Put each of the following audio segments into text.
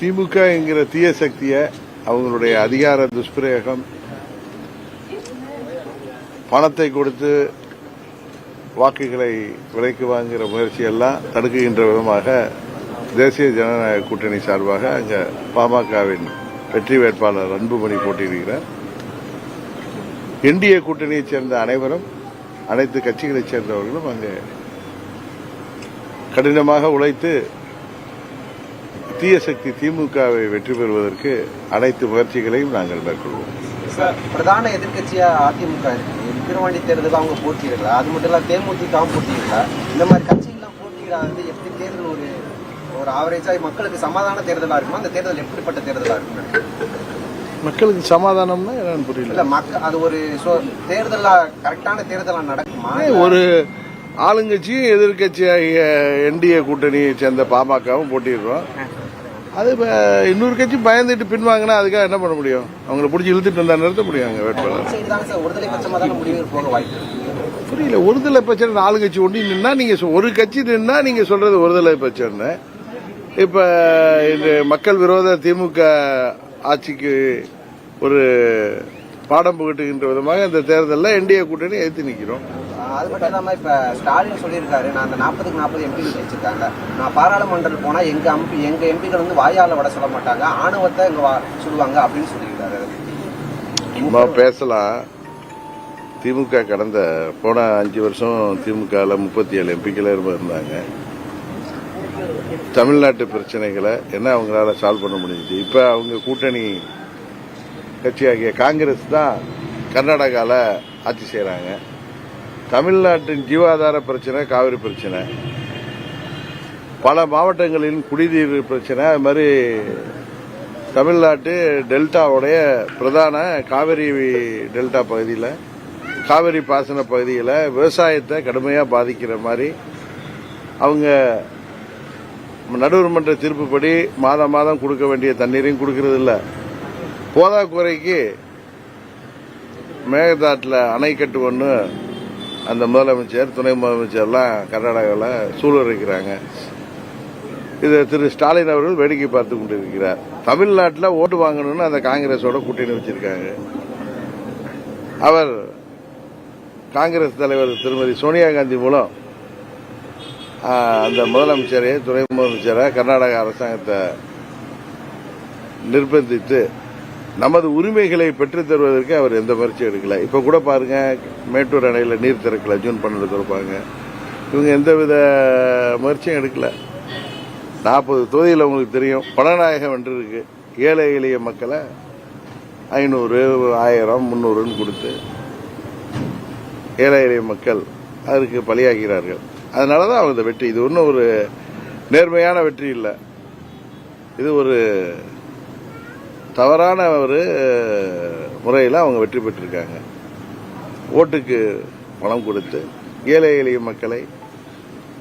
திமுக என்கிற தீய சக்தியை அவங்களுடைய அதிகார துஷ்பிரயோகம் பணத்தை கொடுத்து வாக்குகளை விலைக்கு வாங்குகிற முயற்சியெல்லாம் தடுக்குகின்ற விதமாக தேசிய ஜனநாயக கூட்டணி சார்பாக அங்க பாமகவின் வெற்றி வேட்பாளர் அன்புமணி போட்டியிடுகிறார். என்டிஏ கூட்டணியைச் சேர்ந்த அனைவரும் அனைத்து கட்சிகளைச் சேர்ந்தவர்களும் அங்கே கடினமாக உழைத்து தீய சக்தி திமுகவை வெற்றி பெறுவதற்கு அனைத்து முயற்சிகளையும் நாங்கள் மேற்கொள்வோம். சார் பிரதான எதிர்க்கட்சியா அதிமுக இருக்கு. விக்கிரவாண்டி தேர்தல் அவங்க போட்டியிடல அது மட்டும் இல்ல தேமுதிகவும் போட்டியிடல இந்த மாதிரி கட்சிகள்லாம் போட்டியிடாது எப்படி தேர்தல் ஒரு ஒரு ஆவரேஜா மக்களுக்கு சமாதான தேர்தலா இருக்குமா? அந்த தேர்தல் எப்படிப்பட்ட தேர்தலா இருக்கும் மக்களுக்கு சமாதானம்னா என்னன்னு புரியல. இல்ல மக்க அது ஒரு தேர்தலா கரெக்டான தேர்தலா நடக்குமா? ஒரு ஆளுங்கட்சியும் எதிர்கட்சியாகிய என்டிஏ கூட்டணியை சேர்ந்த பாமகவும் போட்டிடுறோம் அது இப்ப இன்னொரு கட்சி பயந்துட்டு பின்வாங்கினா அதுக்காக என்ன பண்ண முடியும்? அவங்கள பிடிச்சி இழுத்துட்டு வந்தா நிறுத்த முடியும் அங்க வேட்பாளர். புரியல. ஒருதலை பிரச்சனை நாலு கட்சி ஒண்டி நின்னா நீங்க சொ- ஒரு கட்சி நின்னா நீங்க சொல்றது ஒருதலை பிரச்சனை இப்ப இது மக்கள் விரோத திமுக ஆட்சிக்கு ஒரு பாடம் புகட்டுகின்ற விதமாக இந்த தேர்தலில் என்டிஏ கூட்டணி எதிர்த்து நிக்கிறோம். அது மட்டும் இல்லாமல் இப்போ ஸ்டாலின் சொல்லியிருக்காரு நான் அந்த நாற்பதுக்கு நாற்பது எம்பிகள் ஜெயிச்சிருக்காங்க. நான் பாராளுமன்றத்தில் போனால் எங்கள் எம்பி எங்கள் எம்பிகள் வந்து வாயால் விட சொல்ல மாட்டாங்க. ஆணவத்தை இங்கே வா- சொல்லுவாங்க அப்படின்னு சொல்லியிருக்காரு சும்மா பேசலாம். திமுக கடந்த போன அஞ்சு வருஷம் திமுகவில் முப்பத்தி ஏழு எம்பிக்களே இருந்தாங்க. தமிழ்நாட்டு பிரச்சனைகளை என்ன அவங்களால சால்வ் பண்ண முடிஞ்சிச்சு இப்போ அவங்க கூட்டணி கட்சியாகிய காங்கிரஸ் தான் கர்நாடகாவில் ஆட்சி செய்கிறாங்க தமிழ்நாட்டின் ஜீவாதார பிரச்சனை காவிரி பிரச்சனை. பல மாவட்டங்களின் குடிநீர் பிரச்சனை அது மாதிரி தமிழ்நாட்டு டெல்டாவுடைய பிரதான காவிரி டெல்டா பகுதியில் காவிரி பாசன பகுதியில் விவசாயத்தை கடுமையாக பாதிக்கிற மாதிரி அவங்க நடுவர் மன்ற தீர்ப்புப்படி மாதம் மாதம் கொடுக்க வேண்டிய தண்ணீரையும் கொடுக்கறது இல்ல. போதாக்குறைக்கு மேகதாட்டில் அணை ஒன்று அந்த முதலமைச்சர் துணை முதலமைச்சர்லாம் கர்நாடகாவில் சூழலிருக்கிறாங்க இதை திரு ஸ்டாலின் அவர்கள் வேடிக்கை பார்த்து கொண்டிருக்கிறார். தமிழ்நாட்டில் ஓட்டு வாங்கணும்னு அந்த காங்கிரஸோட கூட்டணி வச்சிருக்காங்க. அவர் காங்கிரஸ் தலைவர் திருமதி சோனியா காந்தி மூலம் அந்த முதலமைச்சரை துணை முதலமைச்சரை கர்நாடக அரசாங்கத்தை நிர்பந்தித்து நமது உரிமைகளை பெற்றுத் தருவதற்கு அவர் எந்த முயற்சியும் எடுக்கல. இப்ப கூட பாருங்க மேட்டூர் அணையில நீர் திறக்கல ஜூன் பன்னெண்டு திறப்பாங்க இவங்க எந்தவித முயற்சியும் எடுக்கல. நாற்பது தொகுதியில் உங்களுக்கு தெரியும் பணநாயகம் வென்று இருக்கு ஏழை எளிய மக்களை ஐநூறு ஆயிரம் முந்நூறுன்னு கொடுத்து ஏழை எளிய மக்கள் அதற்கு பலியாகிறார்கள். அதனால தான் அவங்க இந்த வெற்றி. இது ஒன்றும் ஒரு நேர்மையான வெற்றி இல்லை. இது ஒரு தவறான ஒரு முறையில் அவங்க வெற்றி பெற்றிருக்காங்க. ஓட்டுக்கு பணம் கொடுத்து ஏழை எளிய மக்களை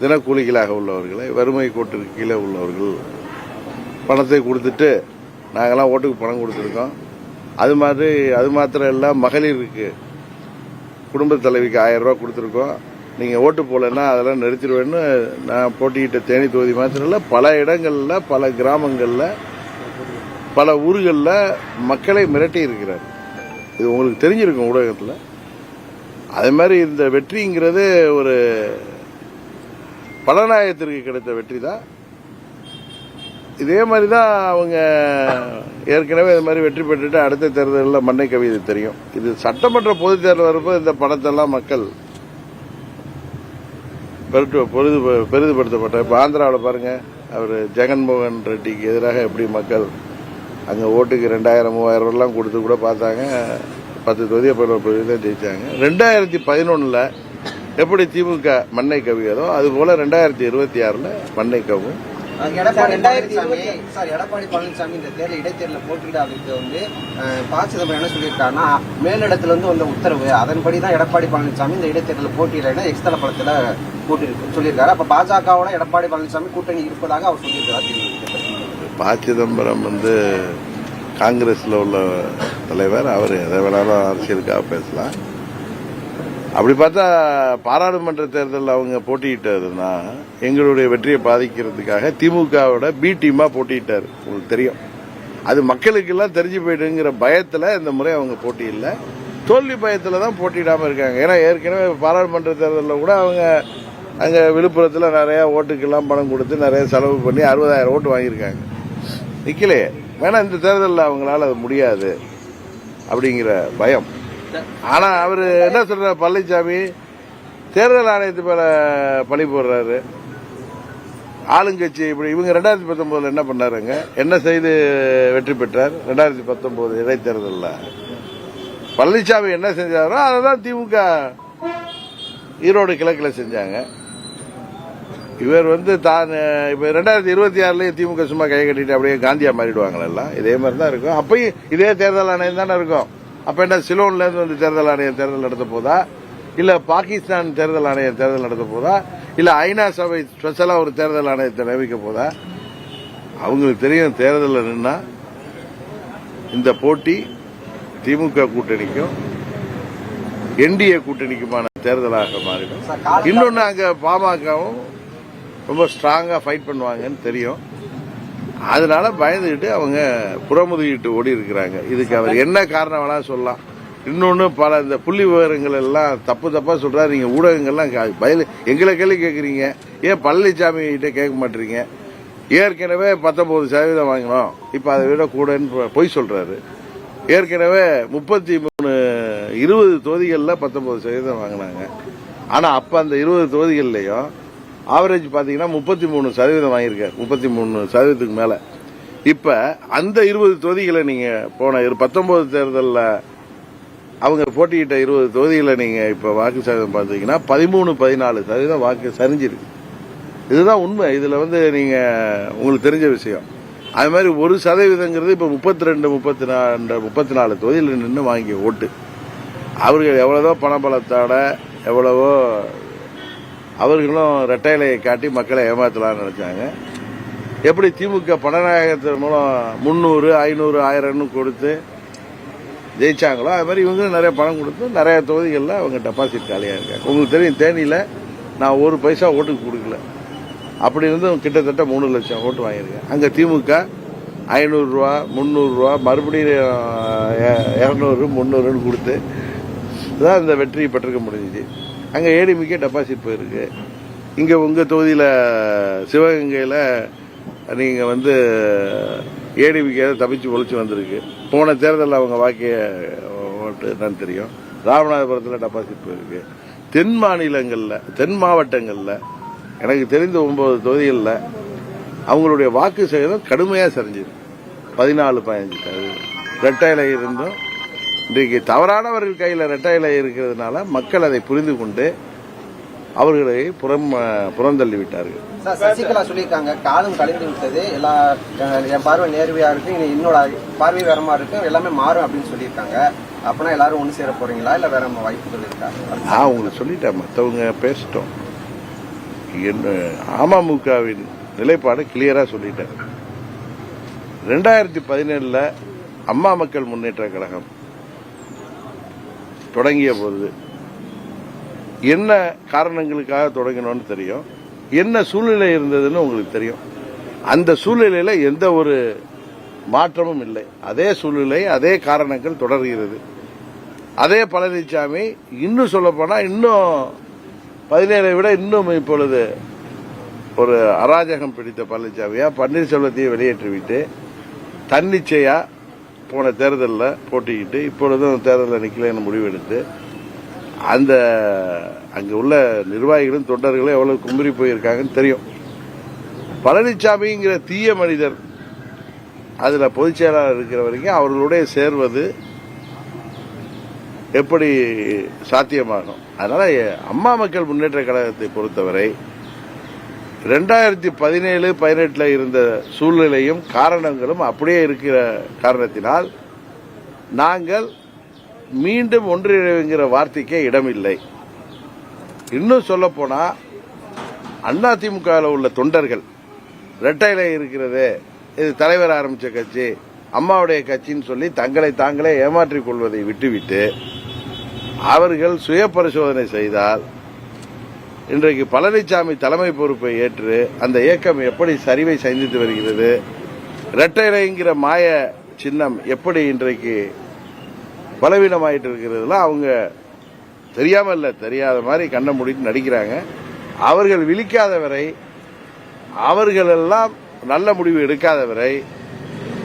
தினக்கூலிகளாக உள்ளவர்களை வறுமை கோட்டிற்கு கீழே உள்ளவர்கள் பணத்தை கொடுத்துட்டு நாங்கள்லாம் ஓட்டுக்கு பணம் கொடுத்துருக்கோம். அது மாதிரி அது மாத்திரம் இல்லை மகளிருக்கு குடும்ப தலைவிக்கு ஆயிரம் ரூபா கொடுத்துருக்கோம். நீங்கள் ஓட்டு போகலன்னா அதெல்லாம் நிறுத்திடுவேன்னு நான் போட்டியிட்ட தேனி தொகுதி மாத்திரம் இல்லை பல இடங்களில் பல கிராமங்களில் பல ஊர்களில் மக்களை மிரட்டி இருக்கிறார். இது உங்களுக்கு தெரிஞ்சிருக்கும் ஊடகத்தில். அது மாதிரி இந்த வெற்றிங்கிறது ஒரு பலநாயகத்திற்கு கிடைத்த வெற்றி தான். இதே மாதிரி தான் அவங்க ஏற்கனவே இது மாதிரி வெற்றி பெற்றுட்டு அடுத்த தேர்தலில் மண்ணை கவிதை தெரியும். இது சட்டமன்ற பொதுத் தேர்தல் வரப்போ இந்த பணத்தெல்லாம் மக்கள் பெருட்டு பொழுது பெரிதுபடுத்தப்பட்ட. இப்போ ஆந்திராவில் பாருங்கள் அவர் ஜெகன்மோகன் ரெட்டிக்கு எதிராக எப்படி மக்கள் அங்கே ஓட்டுக்கு ரெண்டாயிரம் மூவாயிரம் எல்லாம் கொடுத்து கூட பார்த்தாங்க. பத்து தொகுதியை பதினோரு தொகுதி தான் ஜெயிச்சாங்க. ரெண்டாயிரத்தி பதினொன்றில் எப்படி திமுக மண்ணை கவியதோ அது போல ரெண்டாயிரத்தி இருபத்தி ஆறில் மண்ணை கவும். எடப்பாடி பழனிசாமி எடப்பாடி பழனிசாமி இந்த தேர்தல் இடைத்தேர்தலில் போட்டியிடாததுக்கு வந்து அஹ், ப சிதம்பரம் என்ன சொல்லியிருக்காருன்னா மேலிடத்துல இருந்து வந்த உத்தரவு அதன்படி தான் எடப்பாடி பழனிசாமி இந்த இடைத்தேர்தலில் போட்டியிடலைன்னா எக்ஸ்தல படத்துல போட்டியிருக்கு சொல்லியிருக்காரு. அப்ப பாஜகவோட எடப்பாடி பழனிசாமி கூட்டணி இருப்பதாக அவர் சொல்லியிருக்காரு தெரியும் ப சிதம்பரம் வந்து காங்கிரஸில் உள்ள தலைவர் அவர் எதை வேணாலும் அரசியலுக்காக பேசலாம். அப்படி பார்த்தா பாராளுமன்ற தேர்தலில் அவங்க போட்டியிட்டதுன்னா எங்களுடைய வெற்றியை பாதிக்கிறதுக்காக திமுகவோட பி டீமாக போட்டியிட்டாரு. உங்களுக்கு தெரியும். அது மக்களுக்கெல்லாம் தெரிஞ்சு போயிடுங்கிற பயத்தில் இந்த முறை அவங்க போட்டி இல்லை. தோல்வி பயத்தில் தான் போட்டியிடாமல் இருக்காங்க. ஏன்னா ஏற்கனவே பாராளுமன்ற தேர்தலில் கூட அவங்க அங்கே விழுப்புரத்தில் நிறையா ஓட்டுக்கெல்லாம் பணம் கொடுத்து நிறைய செலவு பண்ணி அறுபதாயிரம் ஓட்டு வாங்கியிருக்காங்க. நிக்கலையே. வேணா இந்த தேர்தலில் அவங்களால அது முடியாது அப்படிங்கிற பயம். ஆனா அவரு என்ன சொல்ற பழனிசாமி தேர்தல் ஆணையத்து மேல பழி போடுறாரு. ஆளுங்கட்சி இப்படி இவங்க ரெண்டாயிரத்தி பத்தொன்பதுல என்ன பண்ணாருங்க? என்ன செய்து வெற்றி பெற்றார்? ரெண்டாயிரத்தி பத்தொன்பது இடைத்தேர்தலில். பழனிசாமி என்ன செஞ்சாரோ அதை தான் திமுக ஈரோடு கிழக்கில் செஞ்சாங்க. இவர் வந்து தான் இப்ப ரெண்டாயிரத்தி இருபத்தி ஆறுலயும் திமுக சும்மா கை கட்டிட்டு அப்படியே காந்தியா மாறிடுவாங்களா இதே மாதிரி தான் இருக்கும். அப்பயும் இதே தேர்தல் ஆணையம் தானே இருக்கும். அப்ப என்ன சிலோன்ல இருந்து வந்து தேர்தல் ஆணையம் தேர்தல் நடத்த போதா? இல்ல பாகிஸ்தான் தேர்தல் ஆணையம் தேர்தல் நடத்த போதா? இல்ல ஐநா சபை ஸ்பெஷலா ஒரு தேர்தல் ஆணையத்தை நியமிக்க போதா? அவங்களுக்கு தெரியும் தேர்தலில் நின்னா இந்த போட்டி திமுக கூட்டணிக்கும் என்டிஏ கூட்டணிக்குமான தேர்தலாக மாறிடும். இன்னொன்னு அங்க பாமகவும் ரொம்ப ஸ்ட்ராங்காக ஃபைட் பண்ணுவாங்கன்னு தெரியும். அதனால பயந்துக்கிட்டு அவங்க புறமுதுகிட்டு ஓடி இருக்கிறாங்க இதுக்கு அவர் என்ன காரணம் வேணாலும் சொல்லலாம். இன்னொன்று பல இந்த புள்ளி விவரங்கள் எல்லாம் தப்பு தப்பாக சொல்கிறா நீங்கள் ஊடகங்கள்லாம் கா- எங்களை கேள்வி கேட்குறீங்க ஏன் பழனிசாமி கிட்ட கேட்க மாட்டீங்க? ஏற்கனவே பத்தொம்பது சதவீதம் வாங்கினோம். இப்போ அதை விட கூடன்னு பொய் சொல்கிறாரு ஏற்கனவே முப்பத்தி மூணு இருபது தொகுதிகளில் பத்தொம்பது சதவீதம் வாங்கினாங்க. ஆனால் அப்போ அந்த இருபது தொகுதிகள்லையும் ஆவரேஜ் பாத்தீங்கன்னா முப்பத்தி மூணு சதவீதம் வாங்கியிருக்காரு. முப்பத்தி மூணு சதவீதத்துக்கு மேல. இப்ப அந்த இருபது தொகுதிகளை நீங்க போன இரு- பத்தொன்பது தேர்தலில் அவங்க போட்டியிட்ட இருபது தொகுதிகளை நீங்க இப்ப வாக்கு சதவீதம் பார்த்தீங்கன்னா பதிமூணு பதினாலு சதவீதம் வாக்கு சரிஞ்சிருக்கு. இதுதான் உண்மை. இதுல வந்து நீங்க உங்களுக்கு தெரிஞ்ச விஷயம். அது மாதிரி ஒரு சதவீதங்கிறது இப்ப முப்பத்தி ரெண்டு முப்பத்தி நாலு முப்பத்தி நாலு தொகுதியில் நின்று வாங்கிய ஓட்டு. அவர்கள் எவ்வளவோ பணபலத்தோட எவ்வளவோ அவர்களும் ரெட்டையிலையை காட்டி மக்களை ஏமாத்தலாம்னு நினைச்சாங்க. எப்படி திமுக பணநாயகத்தின் மூலம் முந்நூறு ஐநூறு ஆயிரம்னு கொடுத்து ஜெயிச்சாங்களோ அது மாதிரி இவங்களும் நிறைய பணம் கொடுத்து நிறைய தொகுதிகளில் அவங்க டெபாசிட் காலியாக இருக்காங்க. உங்களுக்கு தெரியும் தேனியில் நான் ஒரு பைசா ஓட்டுக்கு கொடுக்கல. அப்படி இருந்தும் கிட்டத்தட்ட மூணு லட்சம் ஓட்டு வாங்கியிருக்கேன். அங்கே திமுக ஐநூறுரூவா முந்நூறுரூவா மறுபடியும் இரநூறு முந்நூறுன்னு கொடுத்து தான் இந்த வெற்றியை பெற்றிருக்க முடிஞ்சிச்சு அங்கே ஏடிமிக்கே டெபாசிட் போயிருக்கு. இங்கே உங்கள் தொகுதியில் சிவகங்கையில் நீங்கள் வந்து ஏடிமிக்கே தப்பிச்சு ஒழிச்சு வந்திருக்கு. போன தேர்தலில் அவங்க வாக்கிய ஓட்டு என்னன்னு தெரியும். ராமநாதபுரத்தில் டெபாசிட் போயிருக்கு. தென் மாநிலங்களில் தென் மாவட்டங்களில் எனக்கு தெரிந்த ஒன்பது தொகுதிகளில் அவங்களுடைய வாக்கு சேதம் கடுமையாக சரிஞ்சிருக்கு பதினாலு பதினஞ்சு சதவீதம். ரெட்டையில இருந்தும் இன்றைக்கு தவறானவர்கள் கையில் ரெட்டையில இருக்கிறதுனால மக்கள் அதை புரிந்து கொண்டு அவர்களை புறம் புறந்தள்ளி விட்டார்கள். சசிகலா சொல்லியிருக்காங்க காலம் கழிந்து விட்டது எல்லா என் பார்வை நேர்மையா இருக்கு என்னோட பார்வை வேற மாதிரி இருக்கு எல்லாமே மாறும் அப்படின்னு சொல்லியிருக்காங்க. அப்பனா எல்லாரும் ஒண்ணு சேர போறீங்களா இல்ல வேற வாய்ப்புகள் இருக்கா நான் உங்களுக்கு சொல்லிட்டேன் மற்றவங்க பேசிட்டோம். என்ன அமமுகவின் நிலைப்பாடு கிளியரா சொல்லிட்டேன். ரெண்டாயிரத்தி பதினேழுல அம்மா மக்கள் முன்னேற்ற கழகம் தொடங்கிய போது என்ன காரணங்களுக்காக தொடங்கினோன்னு தெரியும். என்ன சூழ்நிலை இருந்ததுன்னு உங்களுக்கு தெரியும். அந்த சூழ்நிலையில எந்த ஒரு மாற்றமும் இல்லை. அதே சூழ்நிலை அதே காரணங்கள் தொடர்கிறது. அதே பழனிசாமி இன்னும் சொல்லப்போனால் இன்னும் பதினேழை விட இன்னும் இப்பொழுது ஒரு அராஜகம் பிடித்த பழனிசாமியா பன்னீர்செல்வத்தையும் வெளியேற்றிவிட்டு தன்னிச்சையா போன தேர்தலில் போட்டிக்கிட்டு இப்பொழுதும் தேர்தலில் நிற்கலன்னு முடிவெடுத்து அந்த அங்கே உள்ள நிர்வாகிகளும் தொண்டர்களும் எவ்வளவு கும்பரி போயிருக்காங்கன்னு தெரியும். பழனிசாமிங்கிற தீய மனிதர் அதில் பொதுச் செயலாளர் இருக்கிற வரைக்கும் அவர்களுடைய சேர்வது எப்படி சாத்தியமாகும்? அதனால அம்மா மக்கள் முன்னேற்ற கழகத்தை பொறுத்தவரை ரெண்டாயிரத்தி பதினேழு பதினெட்டில் இருந்த சூழ்நிலையும் காரணங்களும் அப்படியே இருக்கிற காரணத்தினால் நாங்கள் மீண்டும் ஒன்றிணைவுங்கிற வார்த்தைக்கே இடமில்லை. இன்னும் சொல்லப்போனால் அண்ணா அதிமுகவில் உள்ள தொண்டர்கள் ரெட்டையில இருக்கிறதே இது தலைவர் ஆரம்பித்த கட்சி அம்மாவுடைய கட்சின்னு சொல்லி தங்களை தாங்களே ஏமாற்றிக் கொள்வதை விட்டுவிட்டு அவர்கள் சுய பரிசோதனை செய்தால் இன்றைக்கு பழனிசாமி தலைமை பொறுப்பை ஏற்று அந்த இயக்கம் எப்படி சரிவை சந்தித்து வருகிறது இரட்டைலைங்கிற மாய சின்னம் எப்படி இன்றைக்கு பலவீனமாயிட்டு இருக்கிறதுலாம் அவங்க தெரியாமல் இல்லை தெரியாத மாதிரி கண்ணை மூடிட்டு நடிக்கிறாங்க. அவர்கள் விழிக்காத வரை அவர்களெல்லாம் நல்ல முடிவு எடுக்காத வரை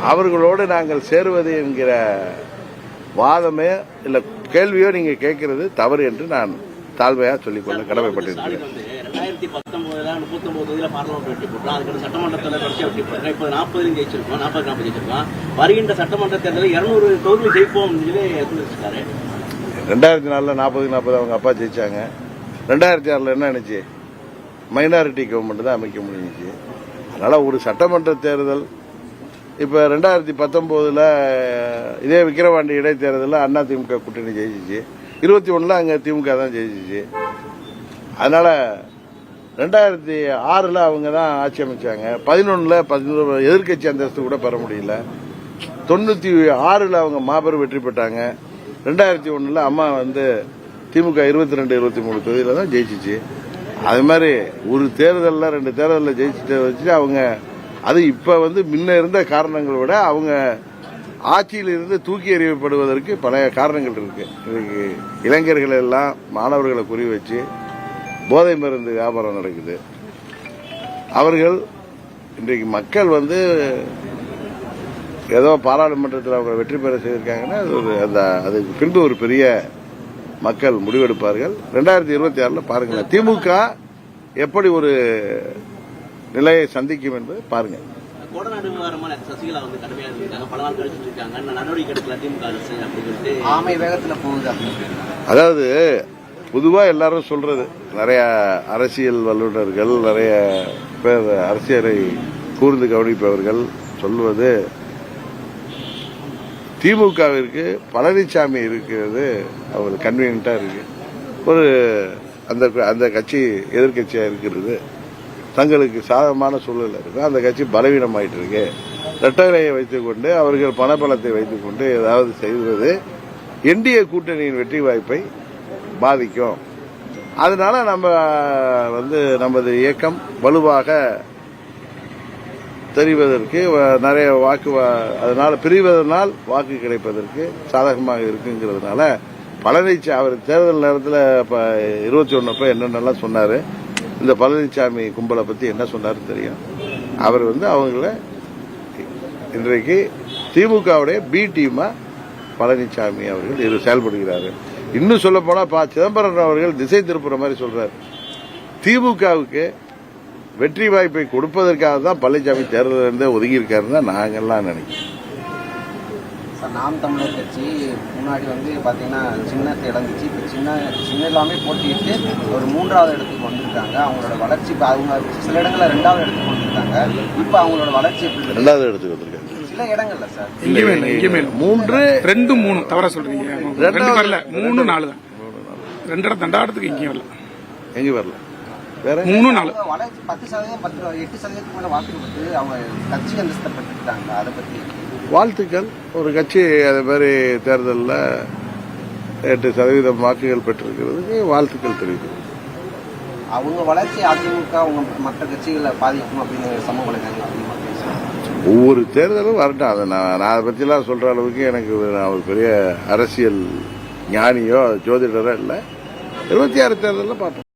அவர்களோடு நாங்கள் சேருவது என்கிற வாதமே இல்லை கேள்வியோ நீங்கள் கேட்கறது தவறு என்று நான் தாழ்மையா சொல்லிக்கொள்ள கடமைப்பட்டிருக்கிறேன் வருகின்ற சட்டமன்ற தேர்தலில் இருநூறு தொகுதி ஜெயிப்போம் சொல்லி ரெண்டாயிரத்தி நாலுல நாற்பது நாற்பது அவங்க அப்பா ஜெயிச்சாங்க. ரெண்டாயிரத்தி ஆறுல என்ன நினைச்சு? மைனாரிட்டி கவர்மெண்ட் தான் அமைக்க முடிஞ்சுச்சு. அதனால ஒரு சட்டமன்ற தேர்தல் இப்ப ரெண்டாயிரத்தி பத்தொன்பதுல இதே விக்கிரவாண்டி இடைத்தேர்தலில் அண்ணா திமுக கூட்டணி ஜெயிச்சிச்சு. இருபத்தி ஒன்றில் அங்கே திமுக தான் ஜெயிச்சிச்சு. அதனால் ரெண்டாயிரத்தி ஆறில் அவங்க தான் ஆட்சி அமைச்சாங்க. பதினொன்றில் பதினோரு எதிர்க்கட்சி அந்தஸ்து கூட பெற முடியல. தொண்ணூற்றி ஆறில் அவங்க மாபெரும் வெற்றி பெற்றாங்க. ரெண்டாயிரத்தி ஒன்றில் அம்மா வந்து திமுக இருபத்தி ரெண்டு இருபத்தி மூணு தொகுதியில் தான் ஜெயிச்சிச்சு. அது மாதிரி ஒரு தேர்தலில் ரெண்டு தேர்தலில் ஜெயிச்சுட்டு வச்சு அவங்க அது இப்போ வந்து முன்ன இருந்த காரணங்களை விட அவங்க ஆட்சியில் இருந்து தூக்கி எறியப்படுவதற்கு பல காரணங்கள் இருக்கு. இன்னைக்கு இளைஞர்கள் எல்லாம் மாணவர்களை குறி வச்சு போதை மருந்து வியாபாரம் நடக்குது. அவர்கள் இன்றைக்கு மக்கள் வந்து ஏதோ பாராளுமன்றத்தில் அவங்க வெற்றி பெற செய்திருக்காங்கன்னா அது ஒரு அந்த அதுக்கு பின்பு ஒரு பெரிய மக்கள் முடிவெடுப்பார்கள். ரெண்டாயிரத்தி இருபத்தி ஆறுல பாருங்கள் திமுக எப்படி ஒரு நிலையை சந்திக்கும் என்பதை பாருங்கள் கொடநாடு விவகாரமா நேத்து சசிகலா வந்து கடுமையாக இருந்திருக்காங்க. பல நாள் கழிச்சு இருக்காங்க. நடவடிக்கை எடுக்கல. திமுக அரசு அப்படின்னு சொல்லிட்டு ஆமை வேகத்துல போகுது? அப்படின்னு அதாவது பொதுவா எல்லாரும் சொல்றது நிறைய அரசியல் வல்லுநர்கள் நிறைய பேர் அரசியலை கூர்ந்து கவனிப்பவர்கள் சொல்வது திமுகவிற்கு பழனிசாமி இருக்கிறது அவங்களுக்கு கன்வீனியன்டா இருக்கு. ஒரு அந்த அந்த கட்சி எதிர்க்கட்சியா இருக்கிறது. தங்களுக்கு சாதகமான சூழல் இருக்கு. அந்த கட்சி பலவீனமாயிட்டு இருக்கு ரெட்டகரையை வைத்துக்கொண்டு அவர்கள் பணபலத்தை வைத்துக்கொண்டு ஏதாவது செய்வது என்டிஏ கூட்டணியின் வெற்றி வாய்ப்பை பாதிக்கும். அதனால நம்ம வந்து நமது இயக்கம் வலுவாக தெரிவதற்கு வ- நிறைய வாக்கு வா- அதனால பிரிவதனால் வாக்கு கிடைப்பதற்கு சாதகமாக இருக்குங்கிறதுனால பழனிச்சி அவர் தேர்தல் நேரத்தில் இப்போ இருபத்தி ஒன்றப்ப என்னென்னலாம் சொன்னார் இந்த பழனிசாமி கும்பலை பற்றி என்ன சொன்னார் தெரியும். அவர் வந்து அவங்கள இன்றைக்கு திமுகவுடைய பி டீமா பழனிசாமி அவர்கள் இரு செயல்படுகிறார்கள் இன்னும் சொல்ல போனா பா சிதம்பரம் அவர்கள் திசை திருப்புற மாதிரி சொல்றாரு. திமுகவுக்கு வெற்றி வாய்ப்பை கொடுப்பதற்காக தான் பழனிசாமி தேர்தலில் இருந்தே ஒதுங்கி தான் நாங்கள்லாம் நினைக்கிறோம். சார் நாம் தமிழர் கட்சி முன்னாடி வந்து பாத்தீங்கன்னா சின்னத்தை இழந்துச்சு. இப்போ சின்ன சின்ன எல்லாமே போட்டிட்டு ஒரு மூன்றாவது இடத்துக்கு வந்திருக்காங்க. அவங்களோட வளர்ச்சி இப்போ அவங்க சில இடங்கள்ல ரெண்டாவது இடத்துக்கு வந்திருக்காங்க. இப்போ அவங்களோட வளர்ச்சி எப்படி? ரெண்டாவது இடத்துக்கு வந்திருக்காரு சில இடங்கள்ல சார். எங்கேயுமே இல்லை எங்கேயுமே இல்லை மூன்று ரெண்டு மூணு. தவறா சொல்றீங்க. ரெண்டு வரல. மூணு நாலு தான். ரெண்டு இடம் தண்டாடத்துக்கு எங்கேயும் வரல. எங்க வரல. வேற மூணு நாலு. வளர்ச்சி பத்து சதவீதம் பத்து எட்டு சதவீதத்துக்கு மேல வாக்கு கொடுத்து அவங்க கட்சி அந்தஸ்தை பெற்றுட்டாங்க அதை பத்தி வாழ்த்துக்கள். ஒரு கட்சி அதே மாதிரி தேர்தலில் எட்டு சதவீதம் வாக்குகள் பெற்றிருக்கிறதுக்கு வாழ்த்துக்கள் தெரிவிக்கிறேன். அவங்க வளர்ச்சி அதிமுக அவங்க மற்ற கட்சிகளை பாதிக்கும் அப்படின்னு சமூக ஒவ்வொரு தேர்தலும் வரட்டும். அதை நான் நான் அதை பற்றிலாம் சொல்கிற அளவுக்கு எனக்கு நான் ஒரு பெரிய அரசியல் ஞானியோ ஜோதிடரோ இல்லை. இருபத்தி ஆறு தேர்தலில் பார்ப்போம்.